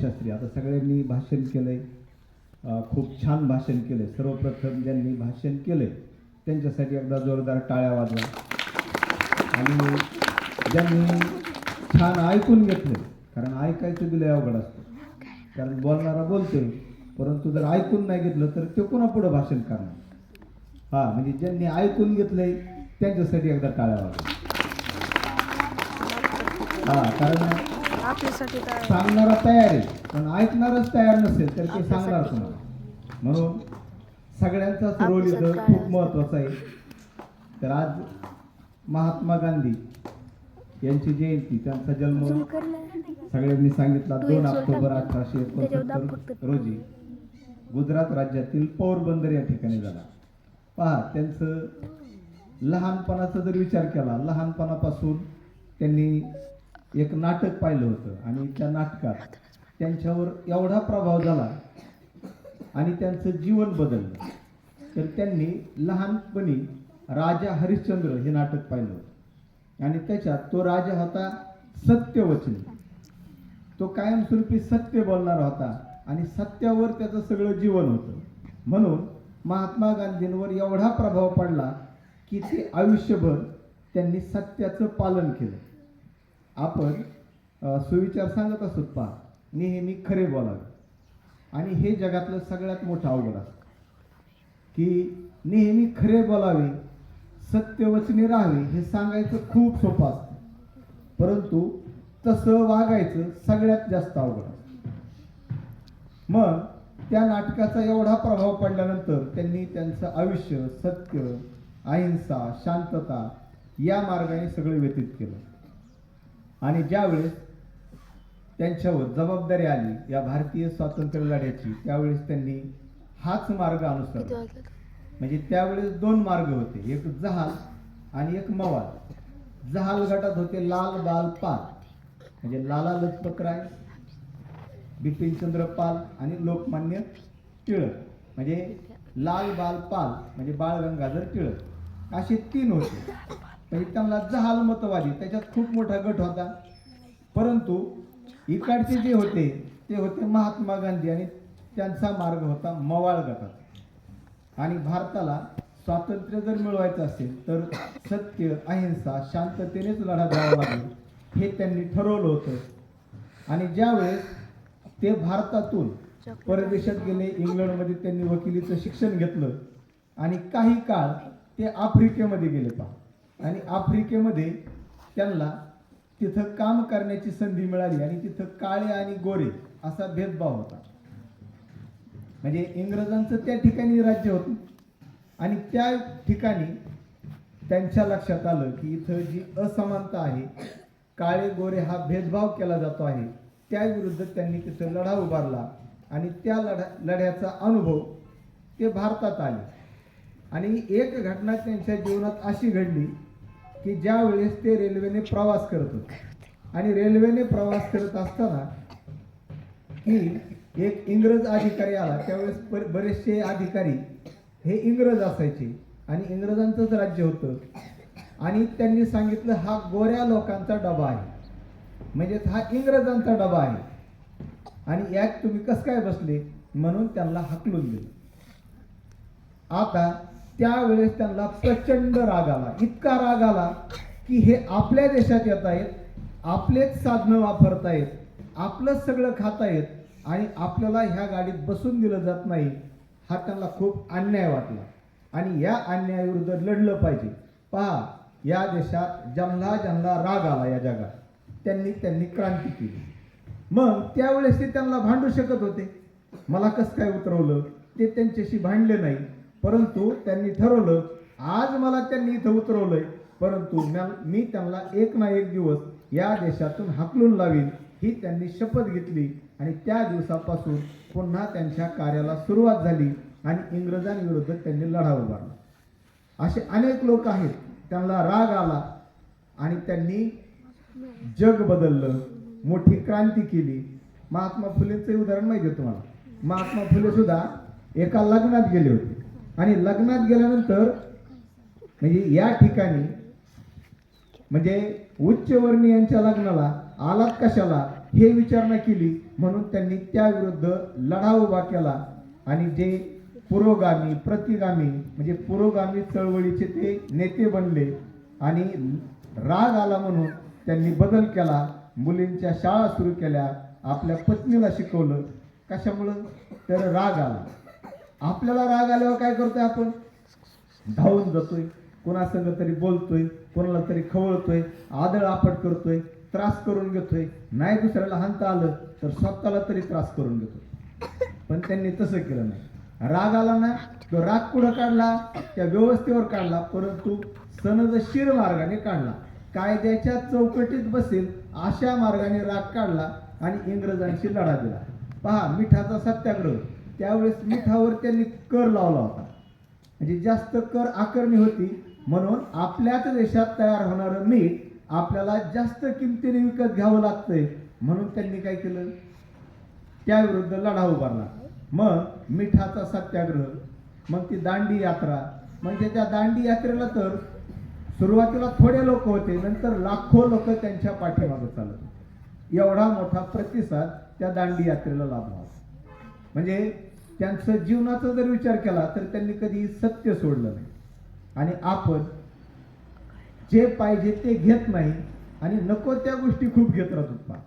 शास्त्री आता सगळ्यांनी भाषण केलंय. खूप छान भाषण केलंय. सर्वप्रथम ज्यांनी भाषण केलंय त्यांच्यासाठी एकदा जोरदार टाळ्या वाजवा. आणि ज्यांनी छान ऐकून घेतलं कारण ऐकायचं बी अवघड असतं. कारण बोलणारा बोलतोय परंतु जर ऐकून नाही घेतलं तर ते कोणा पुढं भाषण करणार? हा म्हणजे ज्यांनी ऐकून घेतलंय त्यांच्यासाठी एकदा टाळ्या वाजवा. हा कारण आपल्यासाठी काय सांगणारा तयार आहे. पण ऐकणारच तयार नसेल तर ते सांगणार कोणाला म्हणून सगळ्यांचाच रोल इथं खूप महत्त्वाचा आहे. तर आज महात्मा गांधी यांची जयंती त्यांचा जन्म सगळ्यांनी सांगितला दोन ऑक्टोबर अठराशे एकोणसत्तर रोजी गुजरात राज्यातील पोरबंदर या ठिकाणी झाला. पहा त्यांचं लहानपणाचा जर विचार केला लहानपणापासून त्यांनी एक नाटक पाहिलं होतं आणि त्या नाटकात त्यांच्यावर एवढा प्रभाव झाला आणि त्यांचं जीवन बदललं. तर त्यांनी लहानपणी राजा हरिश्चंद्र हे नाटक पाहिलं होतं. आणि त्याच्यात तो राजा होता सत्यवचनी. तो कायमस्वरूपी सत्य बोलणारा होता आणि सत्यावर त्याचं सगळं जीवन होतं. म्हणून महात्मा गांधींवर एवढा प्रभाव पडला की ते आयुष्यभर त्यांनी सत्याचं पालन केलं. आपण सुविचार सांगत असतो पहा नेहमी खरे बोलावे. आणि हे जगातलं सगळ्यात मोठं अवघड असतं. की नेहमी खरे बोलावे सत्यवचने राहावे हे सांगायचं खूप सोपं असतं. परंतु तसं वागायचं सगळ्यात जास्त अवघड असतं. मग त्या नाटकाचा एवढा प्रभाव पडल्यानंतर त्यांनी त्यांचं आयुष्य सत्य अहिंसा शांतता या मार्गाने सगळं व्यतीत केलं. आणि ज्यावेळेस त्यांच्यावर जबाबदारी आली या भारतीय स्वातंत्र्य लढ्याची त्यावेळेस त्यांनी हाच मार्ग अनुसरला. म्हणजे त्यावेळेस दोन मार्ग होते एक जहाल आणि एक मवाल. जहाल गटात होते लाल बाल पाल. म्हणजे लाला लजपत राय बिपिनचंद्र पाल आणि लोकमान्य टिळक. म्हणजे लाल बाल पाल म्हणजे बाळ गंगाधर टिळक. असे तीन होते. म्हणजे त्यांना जहाल मतवादी त्याच्यात खूप मोठा गट होता. परंतु इकडचे जे होते ते होते महात्मा गांधी आणि त्यांचा मार्ग होता मवाळ गटात आणि भारताला स्वातंत्र्य जर मिळवायचं असेल तर सत्य अहिंसा शांततेनेच लढा द्यावा लागेल हे त्यांनी ठरवलं होतं. आणि ज्यावेळेस ते भारतातून परदेशात गेले इंग्लंडमध्ये त्यांनी वकिलीचं शिक्षण घेतलं आणि काही काळ ते आफ्रिकेमध्ये गेले पहा. आणि आफ्रिकेमध्ये त्यांना तिथं काम करण्याची संधी मिळाली आणि तिथं काळे आणि गोरे असा भेदभाव होता. म्हणजे इंग्रजांचं त्या ठिकाणी राज्य होतं. आणि त्या ठिकाणी त्यांच्या लक्षात आलं की इथं जी असमानता आहे काळे गोरे हा भेदभाव केला जातो आहे त्याविरुद्ध त्यांनी तिथं लढा उभारला आणि त्या लढा लढ्याचा अनुभव ते भारतात आले. आणि एक घटना त्यांच्या जीवनात अशी घडली की ज्या वेळेस ते रेल्वेने प्रवास करत होते. आणि रेल्वेने प्रवास करत असताना की एक इंग्रज अधिकारी आला त्यावेळेस बरेचसे अधिकारी हे इंग्रज असायचे. आणि इंग्रजांचंच राज्य होतं. आणि त्यांनी सांगितलं हा गोऱ्या लोकांचा डबा आहे. म्हणजेच हा इंग्रजांचा डबा आहे. आणि यात तुम्ही कसं काय बसले? म्हणून त्यांना हकलून दिलं. आता त्यावेळेस त्यांना प्रचंड राग आला. इतका राग आला की हे आपल्या देशात येत आहेत आपलेच साधनं वापरतायत आपलंच सगळं खातायत आणि आपल्याला ह्या गाडीत बसून दिलं जात नाही हा त्यांना खूप अन्याय वाटला. आणि या अन्यायाविरुद्ध लढलं पाहिजे. पहा या देशात ज्यांना ज्यांना राग आला या जगात त्यांनी त्यांनी क्रांती केली. मग त्यावेळेस ते त्यांना भांडू शकत होते. मला कसं काय उतरवलं? ते त्यांच्याशी भांडले नाही. परंतु त्यांनी ठरवलं आज मला त्यांनी इथं उतरवलंय परंतु मी त्यांना एक ना एक दिवस या देशातून हाकलून लावीन ही त्यांनी शपथ घेतली. आणि त्या दिवसापासून पुन्हा त्यांच्या कार्याला सुरुवात झाली आणि इंग्रजांविरुद्ध त्यांनी लढा उभारला. असे अनेक लोक आहेत त्यांना राग आला आणि त्यांनी जग बदललं मोठी क्रांती केली. महात्मा फुलेचं उदाहरण माहिती आहे तुम्हाला. महात्मा फुले सुद्धा एका लग्नात गेले होते. आणि लग्नात गेल्यानंतर म्हणजे या ठिकाणी म्हणजे उच्चवर्णीयांच्या लग्नाला आलात कशाला हे विचारणा केली म्हणून त्यांनी त्याविरुद्ध लढा उभा केला. आणि जे पुरोगामी प्रतिगामी म्हणजे पुरोगामी चळवळीचे ते नेते बनले आणि राग आला म्हणून त्यांनी बदल केला. मुलींच्या शाळा सुरू केल्या आपल्या पत्नीला शिकवलं. कशामुळं? तर राग आला. आपल्याला राग आल्यावर काय करतोय आपण? धावून जातोय. कोणासंग तरी बोलतोय कोणाला तरी खवळतोय आदळ आपट करतोय त्रास करून घेतोय. नाही दुसऱ्याला हाणता आलं तर स्वतःला तरी त्रास करून घेतोय. पण त्यांनी तसं केलं नाही. राग आला ना तो राग कुठं काढला त्या व्यवस्थेवर काढला परंतु सनदशीर मार्गाने काढला. कायद्याच्या चौकटीत बसेल अशा मार्गाने राग काढला आणि इंग्रजांशी लढा दिला. पहा मिठाचा सत्याग्रह. त्यावेळेस मिठावर त्यांनी कर लावला होता. म्हणजे जास्त कर आकारणी होती. म्हणून आपल्याच देशात तयार होणारं मीठ आपल्याला जास्त किमतीने विकत घ्यावं लागतंय. म्हणून त्यांनी काय केलं? त्याविरुद्ध लढा उभारला. मग मिठाचा सत्याग्रह मग ती दांडी यात्रा. म्हणजे त्या दांडी यात्रेला तर सुरुवातीला थोडे लोक होते नंतर लाखो लोक त्यांच्या पाठीमागे चालत होते. एवढा मोठा प्रतिसाद त्या दांडी यात्रेला लाभला होता. म्हणजे त्यांचं जीवनाचा जर विचार केला तर त्यांनी कधी सत्य सोडलं नाही. आणि आपण जे पाहिजे ते घेत नाही आणि नको त्या गोष्टी खूप घेत राहतो. पहा